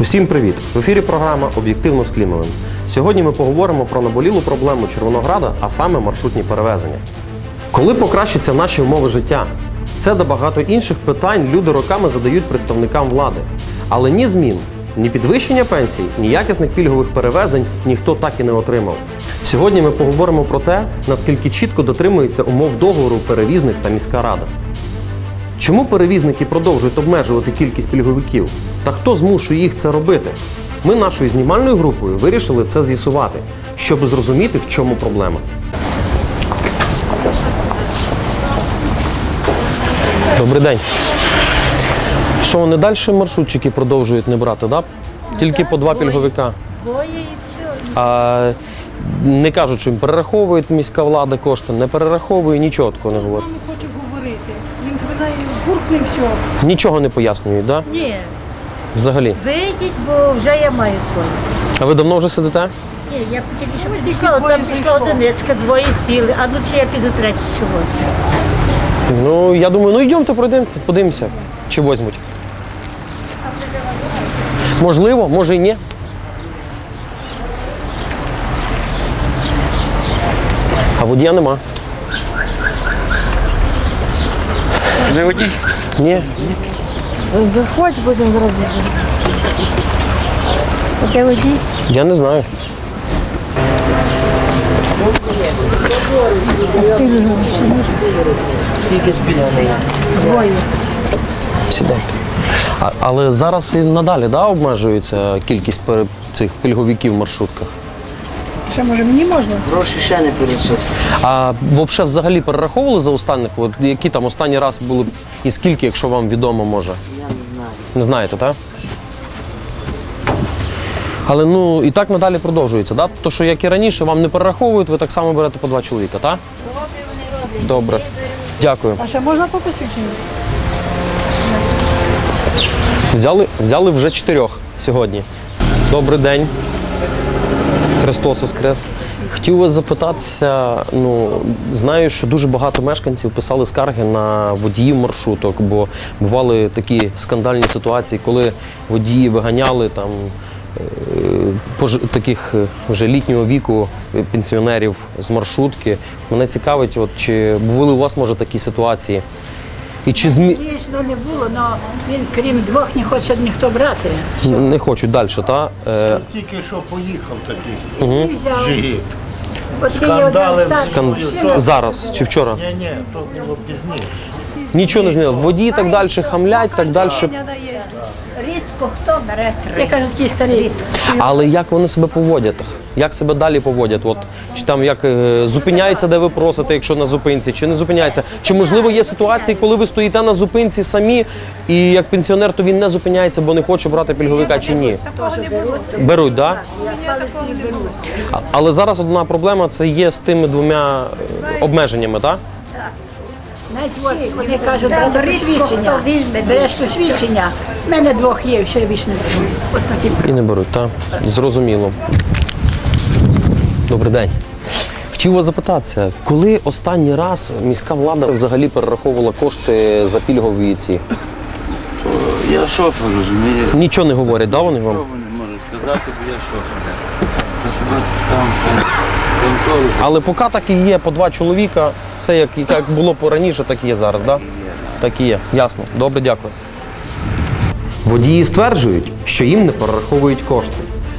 Усім привіт! В ефірі програма Об'єктивно з Клімовим. Сьогодні ми поговоримо про наболілу проблему Червонограда, а саме маршрутні перевезення. Коли покращаться наші умови життя? Це та багато інших питань люди роками задають представникам влади. Але ні змін, ні підвищення пенсій, ні якісних пільгових перевезень ніхто так і не отримав. Сьогодні ми поговоримо про те, наскільки чітко дотримується умов договору перевізник та міська рада. Чому перевізники продовжують обмежувати кількість пільговиків? Та хто змушує їх це робити? Ми нашою знімальною групою вирішили це з'ясувати, щоб зрозуміти, в чому проблема. Добрий день. Що вони далі маршрутчики продовжують не брати, да? Тільки по два пільговика. А не кажуть, що їм перераховують міська влада кошти, не перераховує, нічого такого не говорить. Не хоче говорити. Він тебе гуркне все. Нічого не пояснюють, да? Ні, Взагалі. вийдіть, бо вже я маю двоє. А ви давно вже сидите? Ні, я тільки що підійшла, от там пішла одиничка, двоє сіли, а ну чи я піду третій чи восьмий. Ну, я думаю, ну йдемте, пройдемо, подивимося, чи возьмуть. Можливо, може і ні. А водія нема. Не водій? Ні. Заходь, будемо зараз. Де водій? Я не знаю. Скільки спільної? Двоє. Сідай. А, але зараз і надалі да, обмежується кількість пере- цих пільговиків в маршрутках. Ще може мені можна? Гроші ще не перечислили. А вообще взагалі перераховували за останніх? От які там останній раз були і скільки, якщо вам відомо, може? Я не знаю. Не знаєте, так? Але ну і так надалі продовжується, так? То, що як і раніше, вам не перераховують, ви так само берете по два чоловіка, так? Добре. Дякую. А ще можна по посвідченню? Взяли, взяли вже чотирьох сьогодні. Добрий день. Христос Воскрес. Хотів вас запитатися, ну знаю, що дуже багато мешканців писали скарги на водіїв маршруток, бо бували такі скандальні ситуації, коли водії виганяли там е, пож- таких е, вже літнього віку пенсіонерів з маршрутки. Мене цікавить, от чи були у вас може такі ситуації? І чи змі... Дійсно не було, але він крім двох не хоче ніхто брати. не хочуть далі, так? Е, Тільки що поїхав такий Угу. є Скандали скан... зараз чи вчора? Ні, ні, то було пізніше. Нічого не змінило. Водії так далі хамлять, так далі. Рідко хто бере три. Я кажу, такі старі. Але як вони себе поводять? Як себе далі поводять? От чи там як е, зупиняються, де ви просите, якщо на зупинці, чи не зупиняються? Чи можливо є ситуації, коли ви стоїте на зупинці самі, і як пенсіонер, то він не зупиняється, бо не хоче брати пільговика чи ні? Беруть, так? Да? Але зараз одна проблема це є з тими двома е, обмеженнями, так? Навіть от вони кажуть, брати рідко посвідчення. хто візьме. Береш посвідчення. У мене двох є, ще більше не беру. От такі. І не беруть, так? Зрозуміло. Добрий день. Хотів вас запитатися, коли останній раз міська влада взагалі перераховувала кошти за пільгові ці? Я шофер, розумієш? Нічого не говорять, да, вони вам? Що вони можуть сказати, бо я шофер. Там там. Але поки так і є по два чоловіка, все як, як було раніше, так і є зараз, так? Да? Так і є. Ясно. Добре, дякую. Водії стверджують, що їм не перераховують кошти,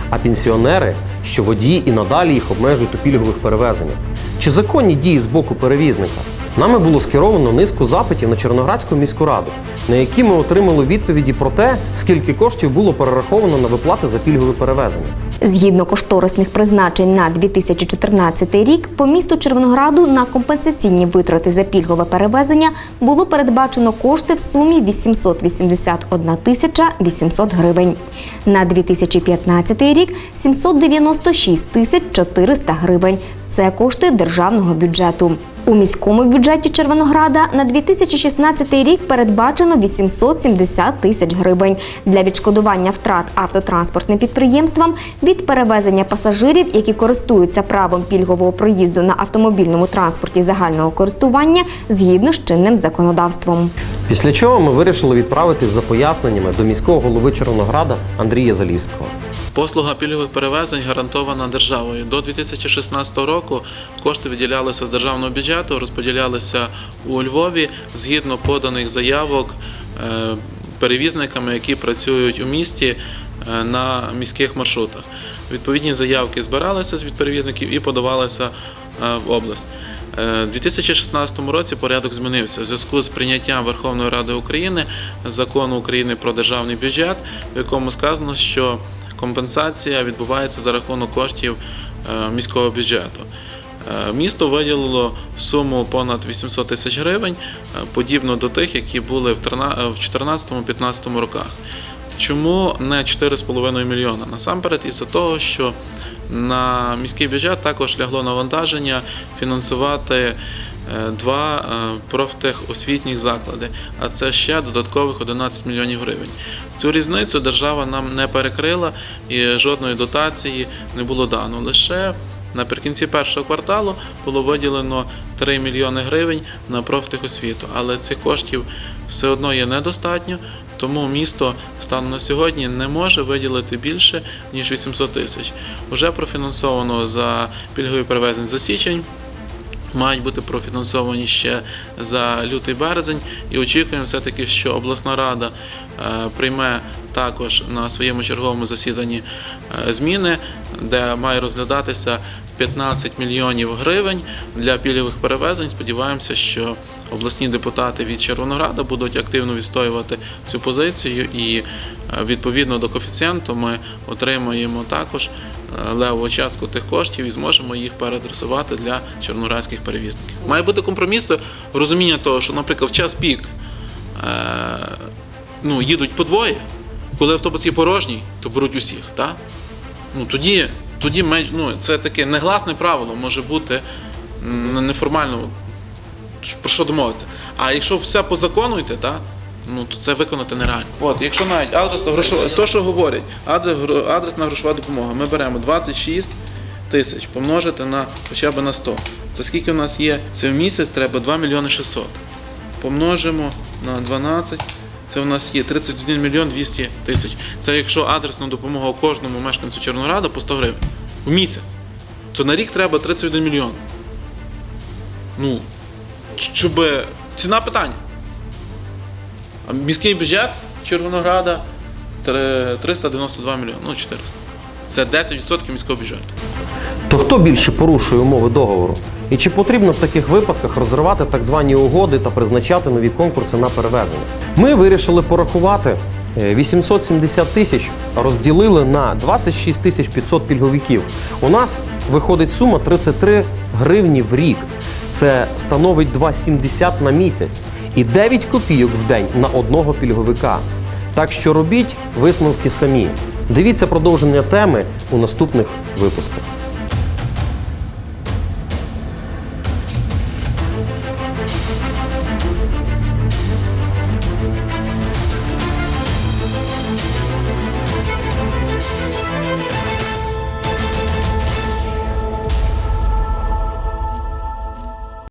а пенсіонери, що водії і надалі їх обмежують у пільгових перевезеннях. Чи законні дії з боку перевізника? Нами було скеровано низку запитів на Чорноградську міську раду, на які ми отримали відповіді про те, скільки коштів було перераховано на виплати за пільгові перевезення. Згідно кошторисних призначень на 2014 рік, по місту Червонограду на компенсаційні витрати за пільгове перевезення було передбачено кошти в сумі 881 тисяча 800 гривень. На 2015 рік 796 тисяч 400 гривень. Це кошти державного бюджету. У міському бюджеті Червонограда на 2016 рік передбачено 870 тисяч гривень для відшкодування втрат автотранспортним підприємствам від перевезення пасажирів, які користуються правом пільгового проїзду на автомобільному транспорті загального користування згідно з чинним законодавством. Після чого ми вирішили відправитись за поясненнями до міського голови Червонограда Андрія Залівського. Послуга пільгових перевезень гарантована державою. До 2016 року кошти виділялися з державного бюджету, розподілялися у Львові згідно поданих заявок е, перевізниками, які працюють у місті е, на міських маршрутах. Відповідні заявки збиралися від перевізників і подавалися е, в область. У 2016 році порядок змінився у зв'язку з прийняттям Верховної Ради України закону України про державний бюджет, в якому сказано, що компенсація відбувається за рахунок коштів е, міського бюджету. Е, Місто виділило суму понад 800 тисяч гривень, е, подібно до тих, які були в 2014-2015 роках. Чому не 4,5 мільйона? Насамперед, із-за того, що на міський бюджет також лягло навантаження фінансувати два е, профтехосвітніх заклади, а це ще додаткових 11 мільйонів гривень. Цю різницю держава нам не перекрила і жодної дотації не було дано. Лише наприкінці першого кварталу було виділено 3 мільйони гривень на профтехосвіту, але цих коштів все одно є недостатньо. Тому місто станом на сьогодні не може виділити більше ніж 800 тисяч. Уже профінансовано за пільгові перевезень за січень. Мають бути профінансовані ще за лютий березень, і очікуємо все-таки, що обласна рада е, прийме також на своєму черговому засіданні е, зміни, де має розглядатися 15 мільйонів гривень для пільгових перевезень. Сподіваємося, що обласні депутати від Червонограда будуть активно відстоювати цю позицію, і е, відповідно до коефіцієнту ми отримаємо також левову частку тих коштів і зможемо їх переадресувати для чорноградських перевізників. Має бути компроміс, розуміння того, що, наприклад, в час пік е, ну, їдуть по двоє, коли автобус є порожній, то беруть усіх. Так? Ну, тоді, тоді ну, це таке негласне правило може бути неформально, про що домовитися. А якщо все по закону йти, та, ну, то це виконати нереально. От, якщо навіть адресна грошова, то, що говорять, адрес, адресна грошова допомога, ми беремо 26 тисяч, помножити на хоча б на 100. Це скільки в нас є? Це в місяць треба 2 мільйони 600. Помножимо на 12, це у нас є 31 мільйон 200 тисяч. Це якщо адресну допомогу кожному мешканцю Чорнорада по 100 гривень в місяць, то на рік треба 31 мільйон. Ну, щоб ціна питання. Міський бюджет Червонограда 392 мільйони, ну 400. Це 10% міського бюджету. То хто більше порушує умови договору? І чи потрібно в таких випадках розривати так звані угоди та призначати нові конкурси на перевезення? Ми вирішили порахувати. Е, 870 тисяч розділили на 26 тисяч 500 пільговиків. У нас виходить сума 33 гривні в рік. Це становить 2,70 на місяць і 9 копійок в день на одного пільговика. Так що робіть висновки самі. Дивіться продовження теми у наступних випусках.